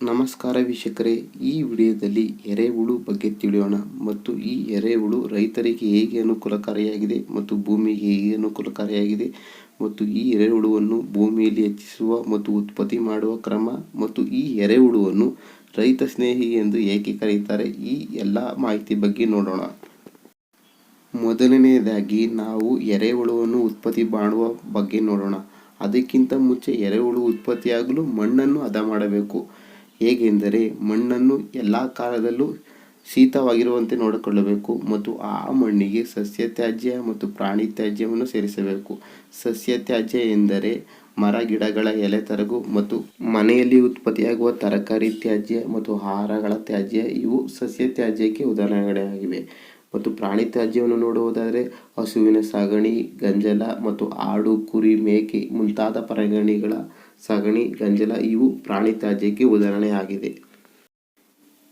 ನಮಸ್ಕಾರ ವೀಕ್ಷಕರೇ, ಈ ವಿಡಿಯೋದಲ್ಲಿ ಎರೆಹುಳು ಬಗ್ಗೆ ತಿಳಿಯೋಣ ಮತ್ತು ಈ ಎರೆಹುಳು ರೈತರಿಗೆ ಹೇಗೆ ಅನುಕೂಲಕಾರಿಯಾಗಿದೆ ಮತ್ತು ಭೂಮಿಗೆ ಹೇಗೆ ಅನುಕೂಲಕಾರಿಯಾಗಿದೆ ಮತ್ತು ಈ ಎರೆಹುಳುವನ್ನು ಭೂಮಿಯಲ್ಲಿ ಹೆಚ್ಚಿಸುವ ಮತ್ತು ಉತ್ಪತ್ತಿ ಮಾಡುವ ಕ್ರಮ ಮತ್ತು ಈ ಎರೆಹುಳುವನ್ನು ರೈತ ಸ್ನೇಹಿ ಎಂದು ಏಕೆ ಕರೆಯುತ್ತಾರೆ ಈ ಎಲ್ಲ ಮಾಹಿತಿ ಬಗ್ಗೆ ನೋಡೋಣ. ಮೊದಲನೆಯದಾಗಿ ನಾವು ಎರೆಹುಳುವನ್ನು ಉತ್ಪತ್ತಿ ಮಾಡುವ ಬಗ್ಗೆ ನೋಡೋಣ. ಅದಕ್ಕಿಂತ ಮುಂಚೆ ಎರೆಹುಳು ಉತ್ಪತ್ತಿಯಾಗಲು ಮಣ್ಣನ್ನು ಹದ ಮಾಡಬೇಕು. ಹೇಗೆಂದರೆ ಮಣ್ಣನ್ನು ಎಲ್ಲ ಕಾಲದಲ್ಲೂ ಶೀತವಾಗಿರುವಂತೆ ನೋಡಿಕೊಳ್ಳಬೇಕು ಮತ್ತು ಆ ಮಣ್ಣಿಗೆ ಸಸ್ಯ ತ್ಯಾಜ್ಯ ಮತ್ತು ಪ್ರಾಣಿ ತ್ಯಾಜ್ಯವನ್ನು ಸೇರಿಸಬೇಕು. ಸಸ್ಯ ತ್ಯಾಜ್ಯ ಎಂದರೆ ಮರ, ಗಿಡಗಳ ಎಲೆ ತರಗು ಮತ್ತು ಮನೆಯಲ್ಲಿ ಉತ್ಪತ್ತಿಯಾಗುವ ತರಕಾರಿ ತ್ಯಾಜ್ಯ ಮತ್ತು ಆಹಾರಗಳ ತ್ಯಾಜ್ಯ ಇವು ಸಸ್ಯ ತ್ಯಾಜ್ಯಕ್ಕೆ ಉದಾಹರಣೆಗಳಾಗಿವೆ. ಮತ್ತು ಪ್ರಾಣಿ ತ್ಯಾಜ್ಯವನ್ನು ನೋಡುವುದಾದರೆ ಹಸುವಿನ ಸಗಣಿ, ಗಂಜಲ ಮತ್ತು ಆಡು, ಕುರಿ, ಮೇಕೆ ಮುಂತಾದ ಪ್ರಾಣಿಗಳ ಸಗಣಿ, ಗಂಜಲ ಇವು ಪ್ರಾಣಿ ತ್ಯಾಜ್ಯಕ್ಕೆ ಉದಾಹರಣೆಯಾಗಿದೆ.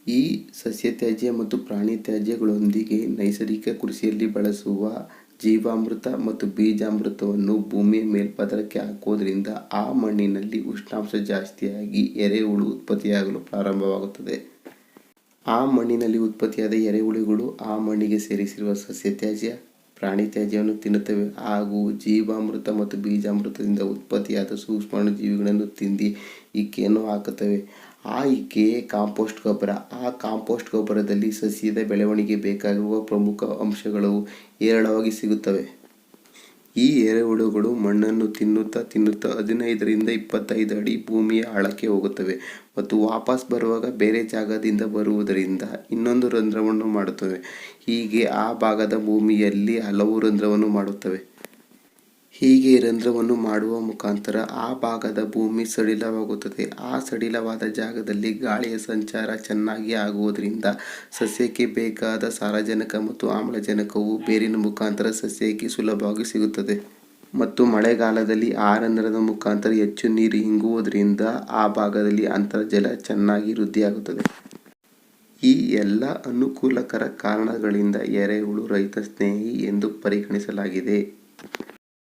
ಈ ಸಸ್ಯ ತ್ಯಾಜ್ಯ ಮತ್ತು ಪ್ರಾಣಿ ತ್ಯಾಜ್ಯಗಳೊಂದಿಗೆ ನೈಸರ್ಗಿಕ ಕೃಷಿಯಲ್ಲಿ ಬಳಸುವ ಜೀವಾಮೃತ ಮತ್ತು ಬೀಜಾಮೃತವನ್ನು ಭೂಮಿಯ ಮೇಲ್ಪದರಕ್ಕೆ ಹಾಕುವುದರಿಂದ ಆ ಮಣ್ಣಿನಲ್ಲಿ ಉಷ್ಣಾಂಶ ಜಾಸ್ತಿಯಾಗಿ ಎರೆಹುಳು ಉತ್ಪತ್ತಿಯಾಗಲು ಪ್ರಾರಂಭವಾಗುತ್ತದೆ. ಆ ಮಣ್ಣಿನಲ್ಲಿ ಉತ್ಪತ್ತಿಯಾದ ಎರೆಹುಳುಗಳು ಆ ಮಣ್ಣಿಗೆ ಸೇರಿಸಿರುವ ಸಸ್ಯ ತ್ಯಾಜ್ಯ ಪ್ರಾಣಿ ತ್ಯಾಜ್ಯವನ್ನು ತಿನ್ನುತ್ತವೆ. ಹಾಗೂ ಜೀವಾಮೃತ ಮತ್ತು ಬೀಜಾಮೃತದಿಂದ ಉತ್ಪತ್ತಿಯಾದ ಸೂಕ್ಷ್ಮಾಣು ಜೀವಿಗಳನ್ನು ತಿಂದು ಇಕ್ಕೆಯನ್ನು ಹಾಕುತ್ತವೆ. ಆ ಇಕ್ಕೆಯೇ ಕಾಂಪೋಸ್ಟ್ ಗೊಬ್ಬರ. ಆ ಕಾಂಪೋಸ್ಟ್ ಗೊಬ್ಬರದಲ್ಲಿ ಸಸ್ಯದ ಬೆಳವಣಿಗೆ ಬೇಕಾಗಿರುವ ಪ್ರಮುಖ ಅಂಶಗಳು ಹೇರಳವಾಗಿ ಸಿಗುತ್ತವೆ. ಈ ಎರೆಹುಳುಗಳು ಮಣ್ಣನ್ನು ತಿನ್ನುತ್ತಾ ತಿನ್ನುತ್ತಾ ಹದಿನೈದರಿಂದ ಇಪ್ಪತ್ತೈದು ಅಡಿ ಭೂಮಿಯ ಆಳಕ್ಕೆ ಹೋಗುತ್ತವೆ ಮತ್ತು ವಾಪಸ್ ಬರುವಾಗ ಬೇರೆ ಜಾಗದಿಂದ ಬರುವುದರಿಂದ ಇನ್ನೊಂದು ರಂಧ್ರವನ್ನು ಮಾಡುತ್ತವೆ. ಹೀಗೆ ಆ ಭಾಗದ ಭೂಮಿಯಲ್ಲಿ ಹಲವು ರಂಧ್ರವನ್ನು ಮಾಡುತ್ತವೆ. ಹೀಗೆ ರಂಧ್ರವನ್ನು ಮಾಡುವ ಮುಖಾಂತರ ಆ ಭಾಗದ ಭೂಮಿ ಸಡಿಲವಾಗುತ್ತದೆ. ಆ ಸಡಿಲವಾದ ಜಾಗದಲ್ಲಿ ಗಾಳಿಯ ಸಂಚಾರ ಚೆನ್ನಾಗಿ ಆಗುವುದರಿಂದ ಸಸ್ಯಕ್ಕೆ ಬೇಕಾದ ಸಾರಜನಕ ಮತ್ತು ಆಮ್ಲಜನಕವು ಬೇರಿನ ಮುಖಾಂತರ ಸಸ್ಯಕ್ಕೆ ಸುಲಭವಾಗಿ ಸಿಗುತ್ತದೆ. ಮತ್ತು ಮಳೆಗಾಲದಲ್ಲಿ ಆ ರಂಧ್ರದ ಮುಖಾಂತರ ಹೆಚ್ಚು ನೀರು ಇಂಗುವುದರಿಂದ ಆ ಭಾಗದಲ್ಲಿ ಅಂತರ್ಜಲ ಚೆನ್ನಾಗಿ ವೃದ್ಧಿಯಾಗುತ್ತದೆ. ಈ ಎಲ್ಲ ಅನುಕೂಲಕರ ಕಾರಣಗಳಿಂದ ಎರೆಹುಳು ರೈತ ಸ್ನೇಹಿ ಎಂದು ಪರಿಗಣಿಸಲಾಗಿದೆ.